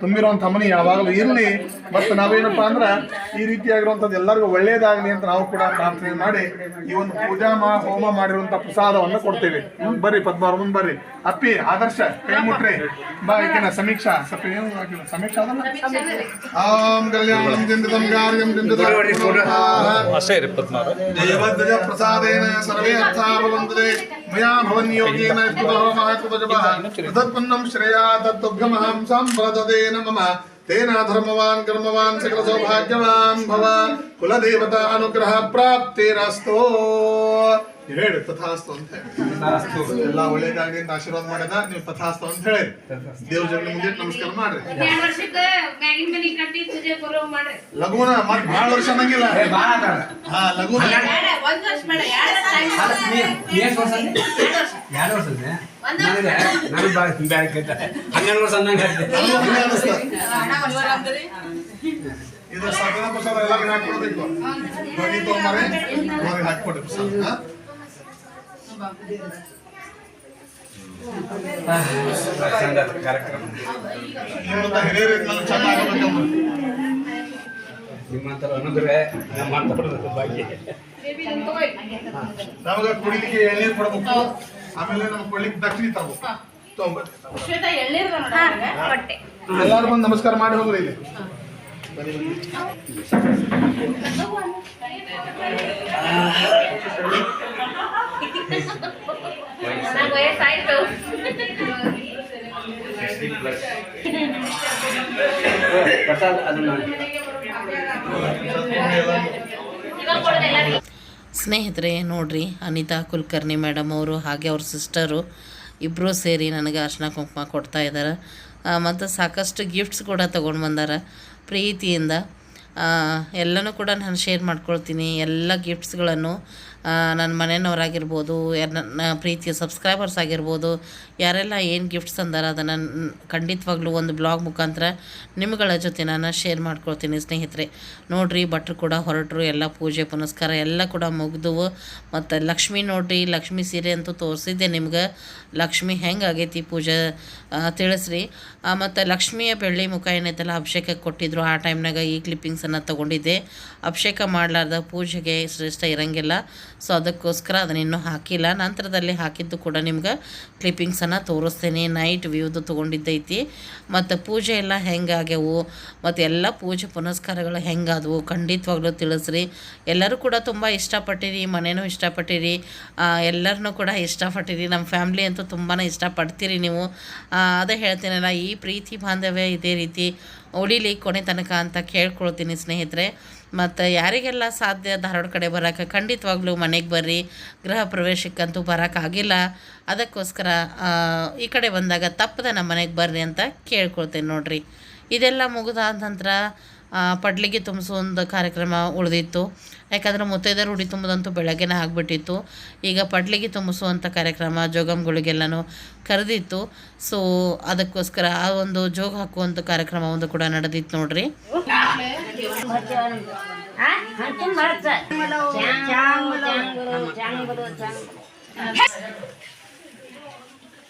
ತುಂಬಿರುವಂತ ಮನಿ ಯಾವಾಗಲೂ ಇರ್ಲಿ. ಮತ್ತು ನಾವೇನಪ್ಪಾ ಅಂದ್ರ ಈ ರೀತಿಯಾಗಿರುವಂತದ್ದು ಎಲ್ಲರಿಗೂ ಒಳ್ಳೇದಾಗ್ಲಿ ಅಂತ ನಾವು ಕೂಡ ಪ್ರಾರ್ಥನೆ ಮಾಡಿ ಈ ಒಂದು ಪೂಜಾ ಮಾ ಹೋಮ ಮಾಡಿರುವಂತ ಪ್ರಸಾದವನ್ನು ಕೊಡ್ತೇವೆ. ಬರ್ರಿ ಪದ್ಮಾರ ಮುಂದ್ ಬರ್ರಿ. ಅಪ್ಪಿ ಆದರ್ಶ ಕೈ ಮುಟ್ರಿ ಬಾ ಈಕಿನ ಸಮೀಕ್ಷಾ. ಸಮೀಕ್ಷಾ ಅದಲ್ಲ? ಆಂ ಕಲ್ಯಾಣಂ कार्यं निन्ददाः अशेर पद्मार देवद्वज प्रसादेन सर्वे अर्थाः भवन्ते श्रेया तत्तुभ्यमहंसां प्रददेन मम तेन धर्मवान् कर्मवान् सकलसौभाग्यवान् भव कुलदेवता ಹೇಳಿ ತಥಾಸ್ತು ಅಂತ ಹೇಳಿ. ಎಲ್ಲ ಒಳ್ಳೇದಾಗಲಿ ಅಂತ ಆಶೀರ್ವಾದ ಮಾಡ್ಯದ ನೀವು ತಥಾಸ್ತು ಅಂತ ಹೇಳಿ. ದೇವ್ರ ಜನ ಮುಂದೆ ನಮಸ್ಕಾರ ಮಾಡ್ರಿ. ಲಘುನ ಮತ್ ಬಹಳ ವರ್ಷ ಅನ್ನಂಗಿಲ್ಲ. ಹಾ ಲಘುನ. ಹನ್ನೆರಡು ವರ್ಷ ಅನ್ನಂಗೆ. ಇದು ಸಕಲ ಪ್ರಸಾದ ಹಾಕೊಡ್ಬೇಕು ಅವ್ರಿಗೆ ನಿಮ್ಮಂತರ ಅನ್ನೋದ್ರೆ ನಾವು ಮಾಡ್ತಾ ಭಾಗ್ಯ ನಮಗ ಕುಡಿಲಿಕ್ಕೆ ಎಳ್ನೀರು ಕೊಡ್ಬೇಕು ಆಮೇಲೆ ನಮ್ಗೆ. ಕೊಡ್ಲಿಕ್ಕೆ ದಕ್ಷಿಣ ತರ್ಬೇಕು ತಗೊಂಬರ್ರಿ ಕೊಟ್ಟೆ ಎಲ್ಲಾರು ಬಂದು ನಮಸ್ಕಾರ ಮಾಡಿ ಹೋಗ್ರಿ ಇಲ್ಲಿ. ಸ್ನೇಹಿತರೆ, ನೋಡ್ರಿ, ಅನಿತಾ ಕುಲಕರ್ಣಿ ಮೇಡಮ್ ಅವರು ಹಾಗೆ ಅವ್ರ ಸಿಸ್ಟರು ಇಬ್ಬರೂ ಸೇರಿ ನನಗೆ ಅರ್ಶಿನ ಕುಂಕುಮ ಕೊಡ್ತಾ ಇದ್ದಾರೆ. ಮತ್ತು ಸಾಕಷ್ಟು ಗಿಫ್ಟ್ಸ್ ಕೂಡ ತೊಗೊಂಡು ಬಂದಾರ. ಪ್ರೀತಿಯಿಂದ ಎಲ್ಲನೂ ಕೂಡ ನಾನು ಶೇರ್ ಮಾಡ್ಕೊಳ್ತೀನಿ. ಎಲ್ಲ ಗಿಫ್ಟ್ಸ್ಗಳನ್ನು ನನ್ನ ಮನೆಯವ್ರಾಗಿರ್ಬೋದು, ಯಾರ ನನ್ನ ಪ್ರೀತಿಯ ಸಬ್ಸ್ಕ್ರೈಬರ್ಸ್ ಆಗಿರ್ಬೋದು, ಯಾರೆಲ್ಲ ಏನು ಗಿಫ್ಟ್ಸ್ ಅಂದಾರ ಅದನ್ನು ಖಂಡಿತವಾಗ್ಲೂ ಒಂದು ಬ್ಲಾಗ್ ಮುಖಾಂತರ ನಿಮ್ಗಳ ಜೊತೆ ನಾನು ಶೇರ್ ಮಾಡ್ಕೊಳ್ತೀನಿ ಸ್ನೇಹಿತರೆ. ನೋಡ್ರಿ, ಭಟ್ರು ಕೂಡ ಹೊರಟರು, ಎಲ್ಲ ಪೂಜೆ, ಪುನಸ್ಕಾರ ಎಲ್ಲ ಕೂಡ ಮುಗಿದು ಮತ್ತು ಲಕ್ಷ್ಮಿ ನೋಡ್ರಿ, ಲಕ್ಷ್ಮಿ ಸೀರೆ ಅಂತೂ ತೋರಿಸಿದ್ದೆ ನಿಮ್ಗೆ. ಲಕ್ಷ್ಮಿ ಹೆಂಗೆ ಆಗೈತಿ ಪೂಜೆ ತಿಳಿಸ್ರಿ. ಮತ್ತು ಲಕ್ಷ್ಮಿಯ ಬೆಳ್ಳಿ ಮುಖ ಏನೈತಲ್ಲ ಅಭಿಷೇಕಕ್ಕೆ ಕೊಟ್ಟಿದ್ರು, ಆ ಟೈಮ್ನಾಗ ಈ ಕ್ಲಿಪ್ಪಿಂಗ್ಸನ್ನು ತೊಗೊಂಡಿದ್ದೆ. ಅಭಿಷೇಕ ಮಾಡಲಾರ್ದ ಪೂಜೆಗೆ ಶ್ರೇಷ್ಠ ಇರಂಗಿಲ್ಲ. ಸೊ ಅದಕ್ಕೋಸ್ಕರ ಅದನ್ನ ಇನ್ನೂ ಹಾಕಿಲ್ಲ. ನಂತರದಲ್ಲಿ ಹಾಕಿದ್ದು ಕೂಡ ನಿಮ್ಗೆ ಕ್ಲಿಪ್ಪಿಂಗ್ಸನ್ನು ತೋರಿಸ್ತೇನೆ. ನೈಟ್ ವ್ಯೂದು ತೊಗೊಂಡಿದ್ದೈತಿ. ಮತ್ತು ಪೂಜೆ ಎಲ್ಲ ಹೆಂಗಾಗ್ಯವು? ಮತ್ತು ಎಲ್ಲ ಪೂಜೆ ಪುನಸ್ಕಾರಗಳು ಹೆಂಗಾದವು? ಖಂಡಿತವಾಗ್ಲೂ ತಿಳಿಸ್ರಿ. ಎಲ್ಲರೂ ಕೂಡ ತುಂಬ ಇಷ್ಟಪಟ್ಟಿರಿ. ಮನೇನೂ ಇಷ್ಟಪಟ್ಟಿರಿ. ಎಲ್ಲರನ್ನೂ ಕೂಡ ಇಷ್ಟಪಟ್ಟಿರಿ. ನಮ್ಮ ಫ್ಯಾಮ್ಲಿ ಅಂತೂ ತುಂಬಾ ಇಷ್ಟಪಡ್ತೀರಿ ನೀವು. ಅದೇ ಹೇಳ್ತೀನಲ್ಲ, ಈ ಪ್ರೀತಿ ಬಾಂಧವ್ಯ ಇದೇ ರೀತಿ. ಉಳಿಲಿ ಕೊನೆ ತನಕ ಅಂತ ಕೇಳ್ಕೊಳ್ತೀನಿ ಸ್ನೇಹಿತರೆ. ಮತ್ತು ಯಾರಿಗೆಲ್ಲ ಸಾಧ್ಯ ಧಾರವಾಡ ಕಡೆ ಬರೋಕೆ, ಖಂಡಿತವಾಗ್ಲೂ ಮನೆಗೆ ಬರ್ರಿ. ಗೃಹ ಪ್ರವೇಶಕ್ಕಂತೂ ಬರೋಕ್ಕಾಗಿಲ್ಲ ಅದಕ್ಕೋಸ್ಕರ ಈ ಕಡೆ ಬಂದಾಗ ತಪ್ಪದೆ ನಮ್ಮ ಮನೆಗೆ ಬರ್ರಿ ಅಂತ ಕೇಳ್ಕೊಳ್ತೀನಿ ನೋಡಿರಿ. ಇದೆಲ್ಲ ಮುಗಿದಾದ ನಂತರ ಪಡ್ಲಿಗೆ ತುಂಬಿಸೋ ಒಂದು ಕಾರ್ಯಕ್ರಮ ಉಳಿದಿತ್ತು. ಯಾಕಂದರೆ ಮುತ್ತೈದೆಯರು ಉಡಿ ತುಂಬೋದಂತೂ ಬೆಳಗ್ಗೆನೇ ಆಗಿಬಿಟ್ಟಿತ್ತು. ಈಗ ಪಡ್ಲಿಗೆ ತುಂಬಿಸುವಂಥ ಕಾರ್ಯಕ್ರಮ ಜೋಗಮ್ಗಳಿಗೆಲ್ಲನೂ ಕರೆದಿತ್ತು. ಸೊ ಅದಕ್ಕೋಸ್ಕರ ಆ ಒಂದು ಜೋಗ ಹಾಕುವಂಥ ಕಾರ್ಯಕ್ರಮ ಒಂದು ಕೂಡ ನಡೆದಿತ್ತು ನೋಡ್ರಿ.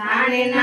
ನಾಳಿನ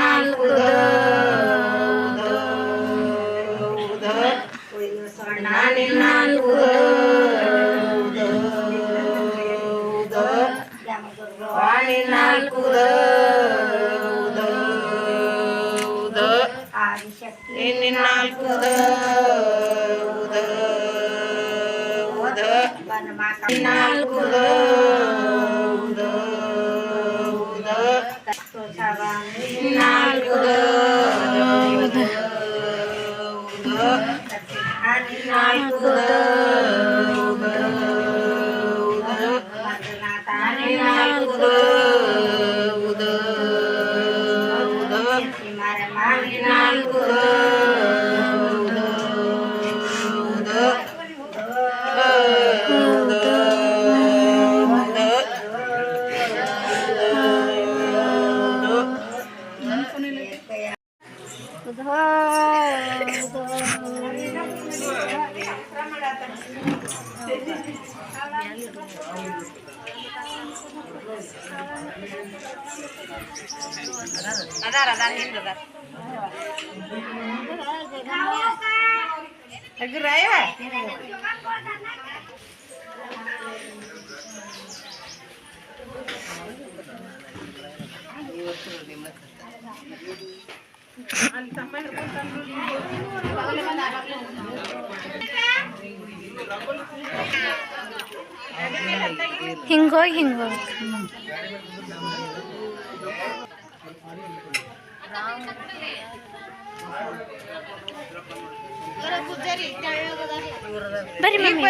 ಬರ್ರಿ ಮಮ್ಮಿ.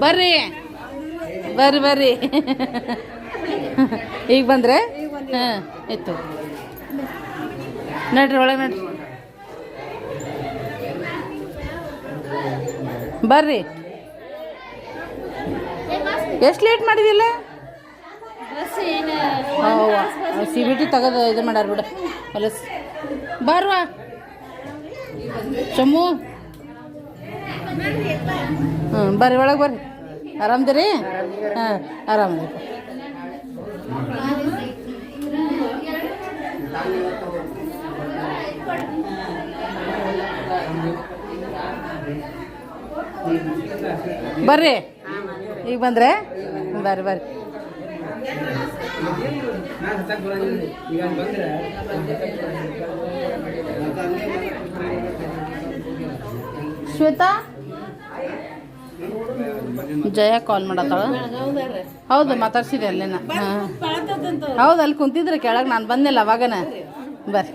ಬರ್ರಿ. ಬರ್ರಿ ಬರ್ರಿ. (laughs) ಈಗ ಬಂದ್ರೆ? ಹಾಂ ಇತ್ತು ನಡ್ರಿ, ಒಳಗೆ ನಡ್ರಿ. ಬರ್ರಿ. ಎಷ್ಟು ಲೇಟ್ ಮಾಡಿದಿಲ್ಲ? ಸಿ ಬಿ ಟಿ ತೆಗೆದು ಇದು ಮಾಡ್ಯಾರ ಬಿಡ. ಹೊಲಸ್. ಬರ್ವಾ. ಚಮ್ಮು ಹ್ಞೂ ಬರ್ರಿ, ಒಳಗೆ ಬರ್ರಿ. ಆರಾಮದಿರಿ ಹಾಂ ಆರಾಮದಿರಿ ಬರ್ರಿ. ಈಗ ಬಂದ್ರೆ? ಬರ್ರಿ ಬರ್ರಿ. ಶ್ವೇತಾ? ಜಯ ಕಾಲ್ ಮಾಡತ್ತಾಳ? ಹೌದು ಮಾತಾಡ್ಸಿದೆ ಅಲ್ಲೇನ? ಹೌದು, ಅಲ್ಲಿ ಕುಂತಿದ್ರೆ ಕೆಳಗೆ, ನಾನು ಬಂದಿಲ್ಲ ಅವಾಗನ. ಬರ್ರಿ.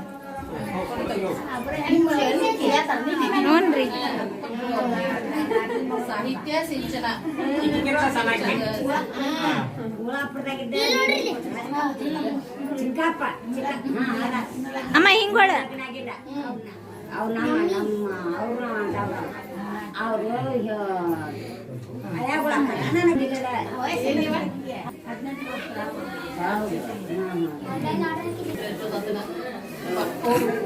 ನೋಡ್ರಿ ಸಾಹಿತ್ಯ ಸಿಂಚನ ಇದಕ್ಕಿಂತ ಚೆನ್ನಾಗಿ ಅಮ್ಮ ಹಿಂಗೋಳ ಅವ್ರು ನಮ್ಮ ನಮ್ಮ ಅವರು ಅವರು ಹಳ್ಯಾಗಳ ನನಗಿಲ್ಲ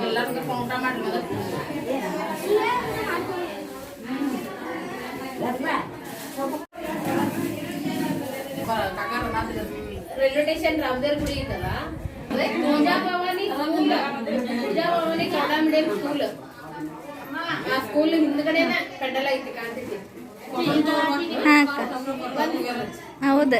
ಎಲ್ಲರಿಗೂ ಊಟ ಮಾಡಿ ಗುಡಿ ಸ್ಕೂಲ್ ಆ ಸ್ಕೂಲ್ ಹಿಂದ್ಗಡೆನ ಪೆಂಡಲ್ ಐತಿ ಹೌದು.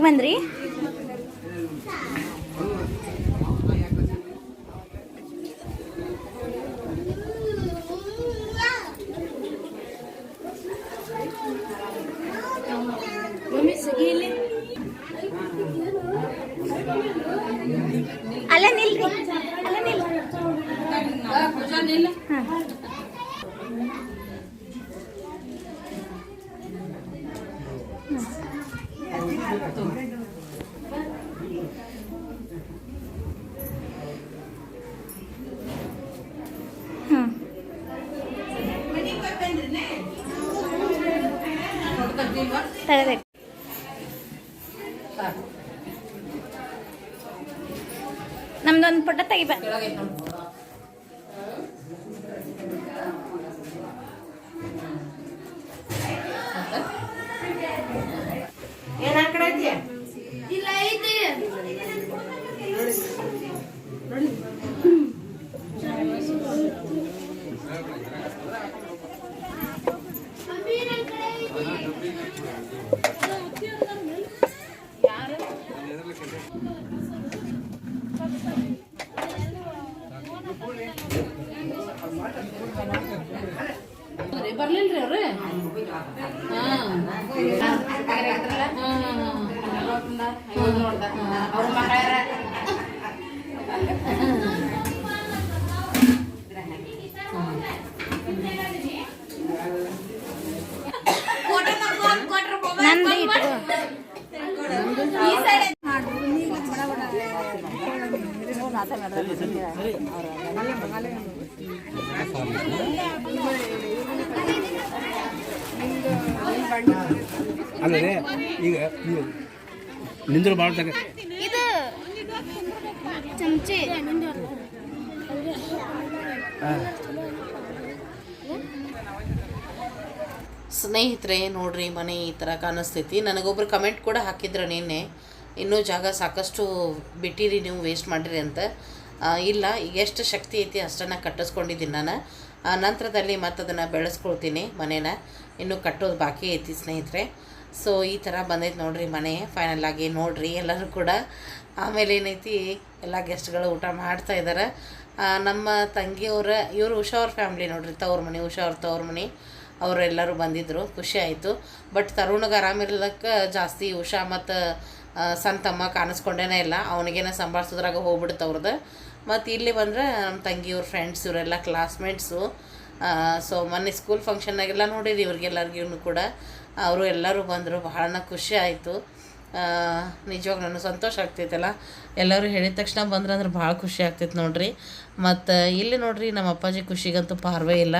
ಈಗ ಬಂದ್ರಿ ಅಲ್ಲ ನಿಲ್ರಿ ಅಲ್ಲ ನಿಲ್ರಿ ಹಾಂ ಹಾಂ ತಗೋಬೇಕು ನಮ್ದೊಂದು ಫೋಟೋ ತೆಗಿಬ ಇಲ್ಲ ಐತಿ ಬರ್ಲಿಲ್ರಿ ಅವ್ರು ಅವ್ರ ಮಗಳ ನಂದು ಇಟ್ಕೋ ಅಂದ್ರೆ ಈಗ ನಿಂದ್ರು ಮಾಡ್ತಕ್ಕ ಇದು ಚಮಚಿ. ಸ್ನೇಹಿತರೆ ನೋಡ್ರಿ ಮನೆ ಈ ಥರ ಕಾಣಿಸ್ತೈತಿ. ನನಗೊಬ್ರು ಕಮೆಂಟ್ ಕೂಡ ಹಾಕಿದ್ರು ನಿನ್ನೆ. ಇನ್ನೂ ಜಾಗ ಸಾಕಷ್ಟು ಬಿಟ್ಟಿರಿ ನೀವು ವೇಸ್ಟ್ ಮಾಡಿರಿ ಅಂತ. ಇಲ್ಲ ಈಗ ಎಷ್ಟು ಶಕ್ತಿ ಐತಿ ಅಷ್ಟನ್ನು ಕಟ್ಟಿಸ್ಕೊಂಡಿದ್ದೀನಿ ನಾನು. ಆ, ನಂತರದಲ್ಲಿ ಮತ್ತದನ್ನು ಬೆಳೆಸ್ಕೊಳ್ತೀನಿ ಮನೇನ. ಇನ್ನೂ ಕಟ್ಟೋದು ಬಾಕಿ ಐತಿ ಸ್ನೇಹಿತರೆ. ಸೊ ಈ ಥರ ಬಂದೈತೆ ನೋಡ್ರಿ ಮನೆ. ಫೈನಲ್ ಆಗಿ ನೋಡ್ರಿ ಎಲ್ಲರೂ ಕೂಡ. ಆಮೇಲೆ ಏನೈತಿ, ಎಲ್ಲ ಗೆಸ್ಟ್ಗಳು ಊಟ ಮಾಡ್ತಾ ಇದ್ದಾರೆ ನಮ್ಮ ತಂಗಿಯವರ, ಇವರು ಉಷಾ ಅವ್ರ ಫ್ಯಾಮ್ಲಿ ನೋಡ್ರಿ, ತವ್ರ ಮನೆ, ಉಷಾ ಅವ್ರ ತವ್ರ ಮನೆ. ಅವರೆಲ್ಲರೂ ಬಂದಿದ್ದರು ಖುಷಿ ಆಯಿತು. ಬಟ್ ತರುಣಿಗೆ ಆರಾಮಿರ್ಲಕ್ಕೆ ಜಾಸ್ತಿ ಉಷಾ ಮತ್ತು ಸಣ್ಣ ತಮ್ಮ ಕಾಣಿಸ್ಕೊಂಡೇನೇ ಇಲ್ಲ. ಅವನಿಗೇನ ಸಂಭಾಳಿಸೋದ್ರಾಗ ಹೋಗ್ಬಿಡುತ್ತೆ ಅವ್ರದ್ದು ಮತ್ತು ಇಲ್ಲಿ ಬಂದ್ರೆ ನಮ್ಮ ತಂಗಿಯವ್ರ ಫ್ರೆಂಡ್ಸ್ ಇವರೆಲ್ಲ ಕ್ಲಾಸ್ಮೇಟ್ಸು ಸೊ ಮೊನ್ನೆ ಸ್ಕೂಲ್ ಫಂಕ್ಷನ್ನಾಗೆಲ್ಲ ನೋಡಿರಿ ಇವ್ರಿಗೆಲ್ಲರಿಗೂ ಕೂಡ. ಅವರು ಎಲ್ಲರೂ ಬಂದರು ಬಹಳ ಖುಷಿ ಆಯಿತು. ನಿಜವಾಗ ನನಗೆ ಸಂತೋಷ ಆಗ್ತೈತಲ್ಲ. ಎಲ್ಲರೂ ಹೇಳಿದ ತಕ್ಷಣ ಬಂದ್ರೆ ಅಂದ್ರೆ ಭಾಳ ಖುಷಿ ಆಗ್ತೈತೆ ನೋಡ್ರಿ. ಮತ್ತು ಇಲ್ಲಿ ನೋಡ್ರಿ ನಮ್ಮ ಅಪ್ಪಾಜಿ ಖುಷಿಗಂತೂ ಪಾರ್ವೇ ಇಲ್ಲ.